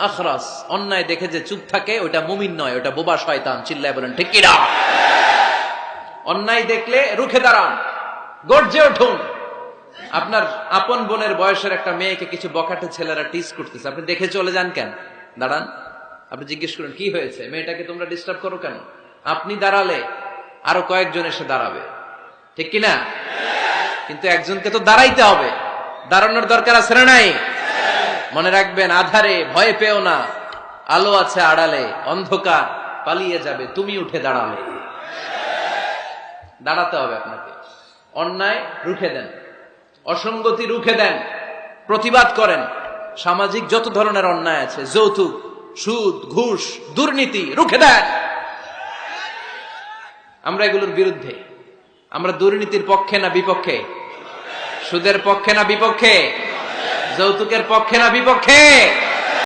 আখরাস। অন্যায় দেখে যে চুপ থাকে ওটা মুমিন নয় ওটা বোবা শয়তান, চিল্লায় বলেন, ঠিক অন্যায় দেখলে রুখে দাঁড়ান, গর্জে উঠুন। আপনার আপন বোনের বয়সের একটা মেয়েকে কিছু বকাটে ছেলেরা টিস করতেছে। আপনি দেখে চলে যান কেন? দাঁড়ান। আপনি জিজ্ঞেস করুন, কি হয়েছে? মেয়েটাকে তোমরা ডিস্টার্ব করো কেন? আপনি দাঁড়ালে আরও কয়েকজন এসে দাঁড়াবে। ঠিক কিনা? কিন্তু একজনকে তো দাঁড়াইতে হবে। দাঁড়ানোর দরকার আছে না নাই? মনে রাখবেন, আধারে ভয় পেও না। আলো আছে আড়ালে, অন্ধকার পালিয়ে যাবে, তুমি উঠে দাঁড়ালে। দাঁড়াতে হবে আপনাকে। অন্যায় রুখে দেন। অসঙ্গতি রুখে দেন। প্রতিবাদ করেন। সামাজিক যত ধরনের অন্যায় আছে, যৌতুক, সুদ, ঘুষ, দুর্নীতি রুখে দেন। আমরা এগুলোর বিরুদ্ধে। আমরা দুর্নীতির পক্ষে না বিপক্ষে? সুদের পক্ষে না বিপক্ষে? যৌতুকের পক্ষে না বিপক্ষে?